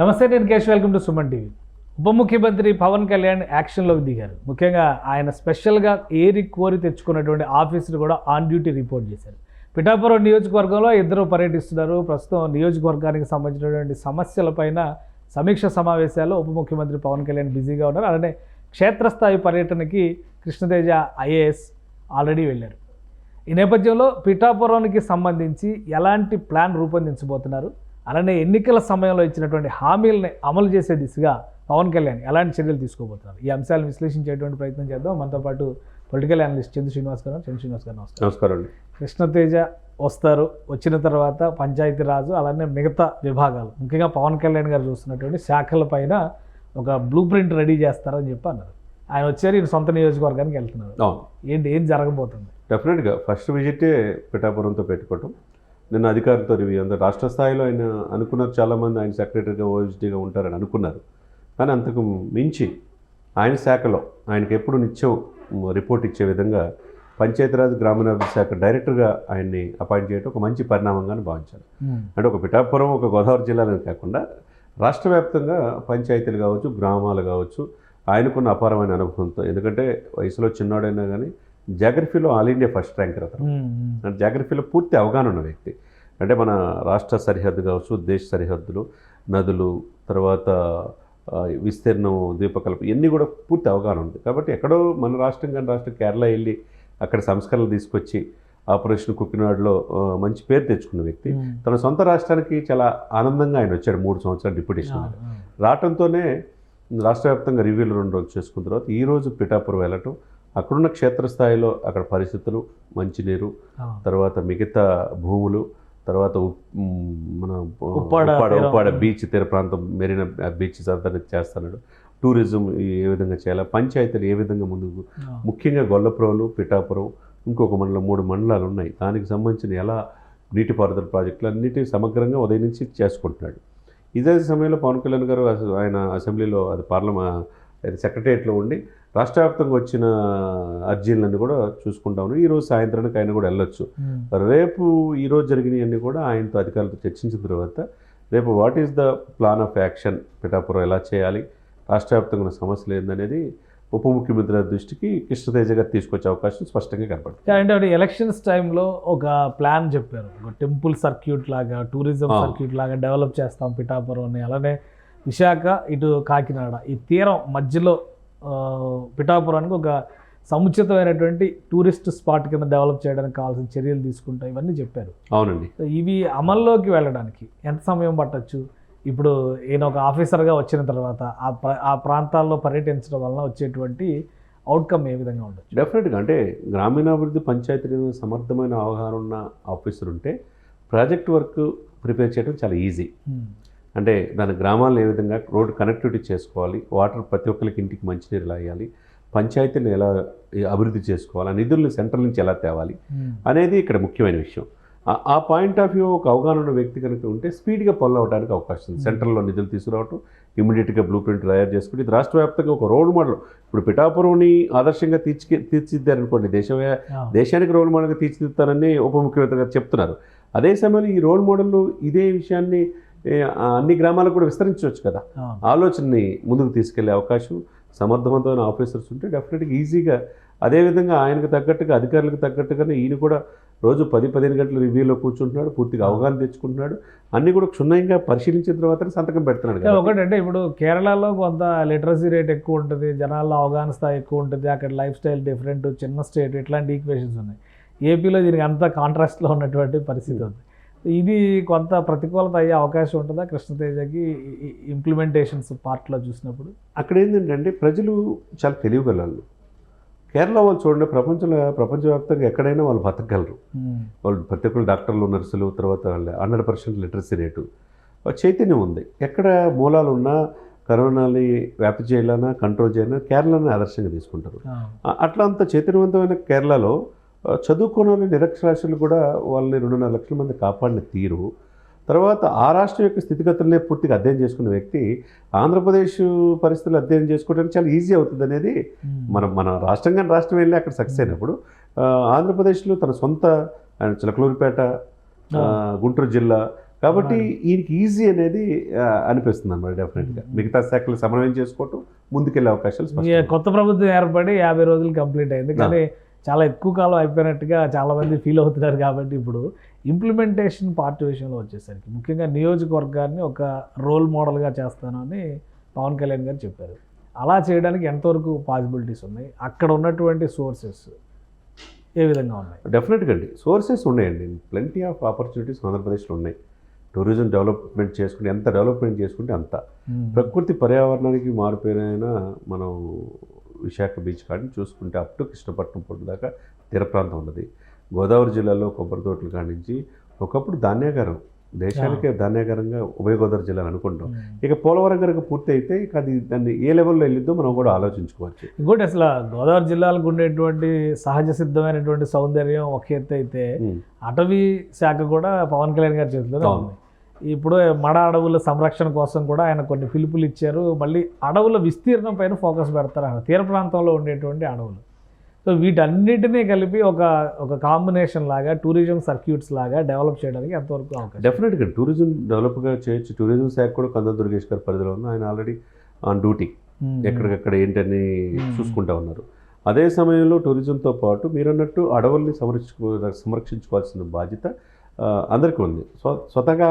నమస్తే నేను Kesh welcome to Suman TV. ఉప ముఖ్యమంత్రి పవన్ కళ్యాణ్ యాక్షన్లోకి దిగారు. ముఖ్యంగా ఆయన స్పెషల్గా ఏరి కోరి తెచ్చుకున్నటువంటి ఆఫీసులు కూడా ఆన్ డ్యూటీ రిపోర్ట్ చేశారు. పిఠాపురం నియోజకవర్గంలో ఇద్దరు పర్యటిస్తున్నారు. ప్రస్తుతం నియోజకవర్గానికి సంబంధించినటువంటి సమస్యలపైన సమీక్ష సమావేశాల్లో ఉప ముఖ్యమంత్రి పవన్ కళ్యాణ్ బిజీగా ఉన్నారు. అలానే క్షేత్రస్థాయి పర్యటనకి కృష్ణతేజ ఐఏఎస్ ఆల్రెడీ వెళ్ళారు. ఈ నేపథ్యంలో పిఠాపురానికి సంబంధించి ఎలాంటి ప్లాన్ రూపొందించబోతున్నారు? అలానే ఎన్నికల సమయంలో ఇచ్చినటువంటి హామీలని అమలు చేసే దిశగా పవన్ కళ్యాణ్ ఎలాంటి చర్యలు తీసుకోబోతున్నారు? ఈ అంశాలను విశ్లేషించేటువంటి ప్రయత్నం చేద్దాం. మనతో పాటు పొలిటికల్ అనలిస్ట్ చంద్ర శ్రీనివాస్ గారు చంద్ర శ్రీనివాస్ గారు నమస్కారం. నమస్కారం అండి. కృష్ణతేజ వస్తారు వచ్చిన తర్వాత పంచాయతీరాజు అలానే మిగతా విభాగాలు. ముఖ్యంగా పవన్ కళ్యాణ్ గారు చూస్తున్నటువంటి శాఖల పైన ఒక బ్లూ ప్రింట్ రెడీ చేస్తారని చెప్పి అన్నారు. ఆయన వచ్చారు ఈయన సొంత నియోజకవర్గానికి వెళ్తున్నారు. ఏంటి ఏం జరగబోతుంది? డెఫినెట్గా ఫస్ట్ విజిటే పిఠాపురంతో పెట్టుకోవటం. నిన్న అధికారులతో రివ్యూ. అందరూ రాష్ట్ర స్థాయిలో ఆయన అనుకున్నారు చాలామంది ఆయన సెక్రటరీగా ఓఎస్డీగా ఉంటారని అనుకున్నారు. కానీ అంతకు మించి ఆయన శాఖలో ఆయనకి ఎప్పుడు నిత్యం రిపోర్ట్ ఇచ్చే విధంగా పంచాయతీరాజ్ గ్రామీణాభివృద్ధి శాఖ డైరెక్టర్గా ఆయన్ని అపాయింట్ చేయడం ఒక మంచి పరిణామంగానే భావించారు. అంటే ఒక పిఠాపురం ఒక గోదావరి జిల్లాలోనే కాకుండా రాష్ట్ర వ్యాప్తంగా పంచాయతీలు కావచ్చు గ్రామాలు కావచ్చు ఆయనకున్న అపారమైన అనుభవంతో. ఎందుకంటే వయసులో చిన్నోడైనా కానీ జాగ్రఫీలో ఆల్ ఇండియా ఫస్ట్ ర్యాంకర్ అతను. అంటే జాగ్రఫీలో పూర్తి అవగాహన ఉన్న వ్యక్తి. అంటే మన రాష్ట్ర సరిహద్దు కావచ్చు దేశ సరిహద్దులు నదులు తర్వాత విస్తీర్ణం ద్వీపకల్ప ఇవన్నీ కూడా పూర్తి అవగాహన ఉంది. కాబట్టి ఎక్కడో మన రాష్ట్రం కానీ రాష్ట్రం కేరళ వెళ్ళి అక్కడ సంస్కరణలు తీసుకొచ్చి ఆపరేషన్ కుక్కినాడులో మంచి పేరు తెచ్చుకున్న వ్యక్తి. తన సొంత రాష్ట్రానికి చాలా ఆనందంగా ఆయన వచ్చాడు మూడు సంవత్సరాలు డిప్యూటేషన్ మీద. రావటంతోనే రాష్ట్ర వ్యాప్తంగా రివ్యూలు రెండు రోజులు చేసుకున్న తర్వాత ఈ రోజు పిఠాపురం వెళ్ళటం అక్కడున్న క్షేత్రస్థాయిలో అక్కడ పరిస్థితులు మంచినీరు తర్వాత మిగతా భూములు తర్వాత మన ఉప్పాడ ఉప్పాడ బీచ్ తీర ప్రాంతం మెరీనా బీచ్ అంతా చేస్తున్నాడు. టూరిజం ఏ విధంగా చేయాలి? పంచాయతీలు ఏ విధంగా ముందుకు ముఖ్యంగా గొల్లప్రోలు పిఠాపురం ఇంకొక మండలం మూడు మండలాలు ఉన్నాయి. దానికి సంబంధించిన ఎలా నీటిపారుదల ప్రాజెక్టులు అన్నిటి సమగ్రంగా ఉదయం నుంచి చేసుకుంటున్నాడు. ఇదే సమయంలో పవన్ కళ్యాణ్ గారు ఆయన అసెంబ్లీలో అది పార్లమా సెక్రటరియట్లో ఉండి రాష్ట్ర వ్యాప్తంగా వచ్చిన అర్జీలన్నీ కూడా చూసుకుంటా ఉన్నారు ఈరోజు సాయంత్రానికి ఆయన కూడా వెళ్ళొచ్చు. రేపు ఈరోజు జరిగినవన్నీ కూడా ఆయనతో అధికారులతో చర్చించిన తర్వాత రేపు what is the plan of action Pithapuram ఎలా చేయాలి రాష్ట్ర వ్యాప్తంగా ఉన్న సమస్యలు ఏందనేది ఉప ముఖ్యమంత్రి దృష్టికి కృష్ణతేజ గారు తీసుకొచ్చే అవకాశం స్పష్టంగా కనపడుతుంది. అంటే ఎలక్షన్స్ టైంలో ఒక ప్లాన్ చెప్పారు. ఒక టెంపుల్ సర్క్యూట్ లాగా టూరిజం. సర్క్యూట్ లాగా డెవలప్ చేస్తాం పిఠాపురం అలానే విశాఖ ఇటు కాకినాడ ఈ తీరం మధ్యలో పిఠాపురానికి ఒక సముచితమైనటువంటి టూరిస్ట్ స్పాట్ కింద డెవలప్ చేయడానికి కావాల్సిన చర్యలు తీసుకుంటాం ఇవన్నీ చెప్పారు. అవునండి. ఇవి అమల్లోకి వెళ్ళడానికి ఎంత సమయం పట్టొచ్చు? ఇప్పుడు ఈయన ఒక ఆఫీసర్గా వచ్చిన తర్వాత ఆ ఆ ప్రాంతాల్లో పర్యటించడం వలన వచ్చేటువంటి అవుట్కమ్ ఏ విధంగా ఉండొచ్చు? డెఫినెట్గా అంటే గ్రామీణాభివృద్ధి పంచాయతీ సమర్థమైన అవగాహన ఉన్న ఆఫీసర్ ఉంటే ప్రాజెక్ట్ వర్క్ ప్రిపేర్ చేయడం చాలా ఈజీ. అంటే దాని గ్రామాలను ఏ విధంగా రోడ్ కనెక్టివిటీ చేసుకోవాలి వాటర్ ప్రతి ఒక్కరికి ఇంటికి మంచినీరు వేయాలి పంచాయతీని ఎలా అభివృద్ధి చేసుకోవాలి ఆ నిధుల్ని సెంట్రల్ నుంచి ఎలా తేవాలి. అనేది ఇక్కడ ముఖ్యమైన విషయం. ఆ- పాయింట్ ఆఫ్ వ్యూ ఒక అవగాహన ఉన్న వ్యక్తి కనుక ఉంటే స్పీడ్గా పనులు అవడానికి అవకాశం ఉంది. సెంట్రల్లో నిధులు తీసుకురావటం ఇమీడియట్గా బ్లూ ప్రింట్ తయారు చేసుకుని ఇది రాష్ట్ర వ్యాప్తంగా ఒక రోల్ మోడల్. ఇప్పుడు పిఠాపురంని ఆదర్శంగా తీర్చి తీర్చిదిద్దారనుకోండి దేశవ్యా ఆ. దేశానికి రోల్ మోడల్గా తీర్చిదిద్దానని ఉప ముఖ్యమంత్రి గారు చెప్తున్నారు. అదే సమయంలో ఈ రోల్ మోడల్ ఇదే విషయాన్ని అన్ని గ్రామాలకు కూడా విస్తరించవచ్చు కదా. ఆలోచనని ముందుకు తీసుకెళ్ళే అవకాశం సమర్థవంతమైన ఆఫీసర్స్ ఉంటే డెఫినెట్గా ఈజీగా అదేవిధంగా ఆయనకు తగ్గట్టుగా అధికారులకు తగ్గట్టుగానే ఈయన కూడా రోజు పది పదిహేను గంటల రివ్యూలో కూర్చుంటున్నాడు పూర్తిగా అవగాహన తెచ్చుకుంటున్నాడు. అన్నీ కూడా క్షుణ్ణంగా పరిశీలించిన తర్వాత సంతకం పెడుతున్నాడు ఒకటంటే ఇప్పుడు కేరళలో కొంత లిటరసీ రేట్ ఎక్కువ ఉంటుంది జనాల్లో అవగాహన స్థాయి ఎక్కువ ఉంటుంది అక్కడ లైఫ్ స్టైల్ డిఫరెంట్ చిన్న స్టేట్ ఇట్లాంటి ఈక్వేషన్స్ ఉన్నాయి. ఏపీలో దీనికి అంతా కాంట్రాస్ట్లో ఉన్నటువంటి పరిస్థితి ఉంది. ఇది కొంత ప్రతికూలత అయ్యే అవకాశం ఉంటుందా కృష్ణతేజకి ఇంప్లిమెంటేషన్స్ పార్ట్లో చూసినప్పుడు? అక్కడ ఏంటంటే ప్రజలు చాలా తెలియగలరు కేరళ వాళ్ళు చూడండి ప్రపంచంలో ప్రపంచవ్యాప్తంగా ఎక్కడైనా వాళ్ళు బతకగలరు. ఉమ్. వాళ్ళు ప్రతి ఒక్కరు డాక్టర్లు నర్సులు తర్వాత హండ్రెడ్ పర్సెంట్ లిటరసీ రేటు. చైతన్యం ఉంది. ఎక్కడ మూలాలు ఉన్నా కరోనాని వ్యాప్తి చేయాలన్నా కంట్రోల్ చేయాలన్నా కేరళని ఆదర్శంగా తీసుకుంటారు. ఆ- అట్లా అంత చైతన్యవంతమైన కేరళలో వాళ్ళు నిరక్షరాస్యులు కూడా వాళ్ళని రెండున్నర లక్షల మంది కాపాడిన తీరు. తర్వాత ఆ రాష్ట్రం యొక్క స్థితిగతులనే పూర్తిగా అధ్యయనం చేసుకున్న వ్యక్తి ఆంధ్రప్రదేశ్ పరిస్థితులు అధ్యయనం చేసుకోవడానికి చాలా ఈజీ అవుతుంది అనేది. మనం మన రాష్ట్రంగా రాష్ట్రం వెళ్ళి అక్కడ సక్సెస్ అయినప్పుడు ఆంధ్రప్రదేశ్లో తన సొంత ఆయన చిలకలూరిపేట గుంటూరు జిల్లా. కాబట్టి ఈయనకి ఈజీ అనేది అనిపిస్తుంది అన్నమాట డెఫినెట్గా. మిగతా శాఖలు సమన్వయం చేసుకోవటం ముందుకెళ్ళే అవకాశాలు కొత్త ప్రభుత్వం ఏర్పడి యాభై రోజులు కంప్లీట్ అయింది. కానీ చాలా ఎక్కువ కాలం అయిపోయినట్టుగా చాలా మంది ఫీల్ అవుతున్నారు కాబట్టి ఇప్పుడు ఇంప్లిమెంటేషన్ పార్ట్ విషయంలో వచ్చేసరికి ముఖ్యంగా నియోజకవర్గాన్ని ఒక రోల్ మోడల్గా చేస్తాను అని పవన్ కళ్యాణ్ గారు చెప్పారు. అలా చేయడానికి ఎంతవరకు పాసిబిలిటీస్ ఉన్నాయి? అక్కడ ఉన్నటువంటి సోర్సెస్ ఏ విధంగా ఉన్నాయి? డెఫినెట్గా అండి. సోర్సెస్ ఉన్నాయండి. ప్లెంటీ ఆఫ్ ఆపర్చునిటీస్ ఆంధ్రప్రదేశ్లో ఉన్నాయి. టూరిజం డెవలప్మెంట్ చేసుకుంటే ఎంత డెవలప్మెంట్ చేసుకుంటే అంత. ప్రకృతి పర్యావరణానికి మారిపోయిన మనం విశాఖ బీచ్ కాడిని చూసుకుంటే అప్ టు కృష్ణపట్నం పొట్టు దాకా తీర ప్రాంతం ఉన్నది. గోదావరి జిల్లాలో కొబ్బరి తోటలు కాడి నుంచి ఒకప్పుడు ధాన్యాగారం దేశానికే ధాన్యాగారంగా ఉభయ గోదావరి జిల్లాలు అనుకుంటాం. ఇక పోలవరం కనుక పూర్తి అయితే ఇక అది దాన్ని ఏ లెవెల్లో వెళ్ళిద్దో మనం కూడా ఆలోచించుకోవచ్చు. ఇంకోటి అసలు గోదావరి జిల్లాలకు ఉండేటువంటి సహజ సిద్ధమైనటువంటి సౌందర్యం ఒక ఎత్తు అయితే. అటవీ శాఖ కూడా పవన్ కళ్యాణ్ గారి అవును. ఉంది. ఇప్పుడు మడ అడవుల సంరక్షణ కోసం కూడా ఆయన కొన్ని పిలుపులు ఇచ్చారు. మళ్ళీ అడవుల విస్తీర్ణం పైన ఫోకస్ పెడతారు ఆయన. తీర ప్రాంతంలో ఉండేటువంటి అడవులు. సో వీటన్నిటినీ కలిపి ఒక ఒక కాంబినేషన్ లాగా టూరిజం సర్క్యూట్స్ లాగా డెవలప్ చేయడానికి ఎంతవరకు అవకాశం? డెఫినెట్గా టూరిజం డెవలప్గా చేయొచ్చు. టూరిజం శాఖ కూడా కంద దుర్గేష్ గారి పరిధిలో ఉంది. ఆయన ఆల్రెడీ ఆన్ డ్యూటీ. ఎక్కడికక్కడ ఏంటని. చూసుకుంటా ఉన్నారు. అదే సమయంలో టూరిజంతో పాటు మీరు అన్నట్టు అడవుల్ని సంరక్షించుకో సంరక్షించుకోవాల్సిన బాధ్యత అందరికీ ఉంది స్వ స్వతహాగా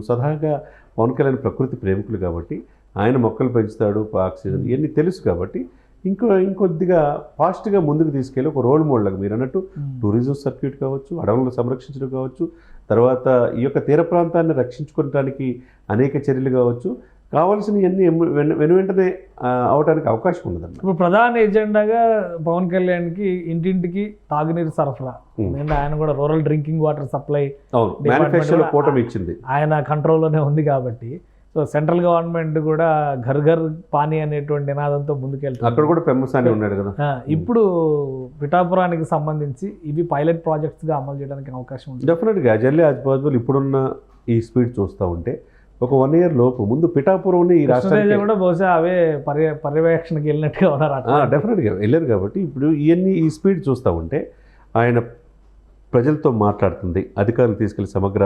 స్వతహాగా పవన్ కళ్యాణ్ ప్రకృతి ప్రేమికులు కాబట్టి ఆయన మొక్కలు పెంచుతాడు ఆక్సిజన్ ఇవన్నీ తెలుసు కాబట్టి ఇంకో ఇంకొద్దిగా ఫాస్ట్గా ముందుకు తీసుకెళ్ళి ఒక రోల్ మోడల్గా మీరు అన్నట్టు. టూరిజం సర్క్యూట్ కావచ్చు అడవులను సంరక్షించడం కావచ్చు తర్వాత ఈ యొక్క తీర ప్రాంతాన్ని రక్షించుకోవడానికి అనేక చర్యలు కావచ్చు కావాల్సినవన్నీ వెను వెను వెంటనే అవడానికి అవకాశం ఉన్నదన్నమాట. ఇప్పుడు ప్రధాన ఎజెండాగా పవన్ కళ్యాణ్కి ఇంటింటికి తాగునీరు సరఫరా. ఎందుకంటే ఆయన కూడా రూరల్ డ్రింకింగ్ వాటర్ సప్లై కూటమి ఇచ్చింది. ఆయన కంట్రోల్లోనే ఉంది కాబట్టి. సో సెంట్రల్ గవర్నమెంట్ కూడా ఘర్ ఘర్ పానీ అనేటువంటి నినాదంతో ముందుకెళ్తుంది. అక్కడ కూడా పెమ్మసాని ఉన్నాడు కదా. ఇప్పుడు పిఠాపురానికి సంబంధించి ఇవి పైలట్ ప్రాజెక్ట్స్గా అమలు చేయడానికి అవకాశం ఉంది. డెఫినెట్గా ఎర్లీ యాజ్ పాసిబుల్ ఇప్పుడున్న ఈ స్పీడ్ చూస్తూ ఉంటే ఒక వన్ ఇయర్ లోపు ముందు పిఠాపురంని ఈ రాష్ట్రానికి కూడా బహుశా అవే పర్య పర్యవేక్షణకి వెళ్ళినట్టుగా ఉన్నారు డెఫినెట్గా వెళ్ళారు కాబట్టి ఇప్పుడు ఇవన్నీ ఈ స్పీడ్ చూస్తూ ఉంటే ఆయన ప్రజలతో మాట్లాడుతుంది అధికారులు తీసుకెళ్ళి సమగ్ర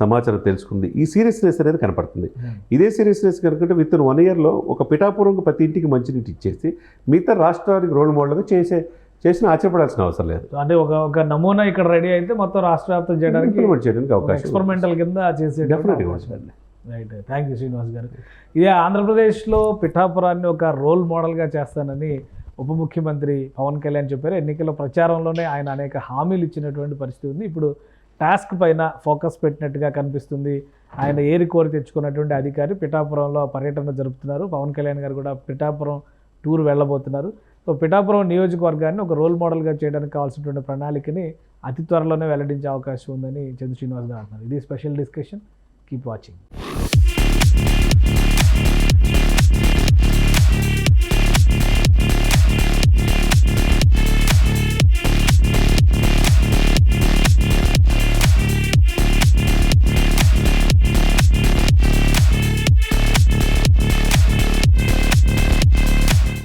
సమాచారం తెలుసుకుంది ఈ సీరియస్నెస్ అనేది కనపడుతుంది Hmm. ఇదే సీరియస్నెస్ కనుకుంటే విత్ ఇన్ వన్ ఇయర్లో ఒక పిఠాపురంకు ప్రతి ఇంటికి మంచినీటి ఇచ్చేసి మిగతా రాష్ట్రానికి రోల్ మోడల్గా చేసే చేసిన ఆశ్చర్యపడాల్సిన అవసరం లేదు అంటే ఒక ఒక నమూనా ఇక్కడ రెడీ అయితే మొత్తం రాష్ట్ర వ్యాప్తం చేయడానికి ఇంప్లిమెంట్ చేయడానికి అవకాశం. ఎక్స్పెరిమెంటల్ కింద చేసే ఉంటుంది. రైట్ థ్యాంక్ యూ శ్రీనివాస్ గారు. ఇదే ఆంధ్రప్రదేశ్లో పిఠాపురాన్ని ఒక రోల్ మోడల్గా చేస్తానని ఉప ముఖ్యమంత్రి పవన్ కళ్యాణ్ చెప్పారు. ఎన్నికల ప్రచారంలోనే ఆయన అనేక హామీలు ఇచ్చినటువంటి పరిస్థితి ఉంది. ఇప్పుడు టాస్క్ పైన ఫోకస్ పెట్టినట్టుగా కనిపిస్తుంది. ఆయన ఏరి కోరి తెచ్చుకున్నటువంటి అధికారి పిఠాపురంలో పర్యటన జరుపుతున్నారు. పవన్ కళ్యాణ్ గారు కూడా పిఠాపురం టూర్ వెళ్ళబోతున్నారు. సో పిఠాపురం నియోజకవర్గాన్ని ఒక రోల్ మోడల్గా చేయడానికి కావాల్సినటువంటి ప్రణాళికని అతి త్వరలోనే వెల్లడించే అవకాశం ఉందని చంద్ర శ్రీనివాస్ గారు అంటున్నారు. ఇది స్పెషల్ డిస్కషన్ Keep watching.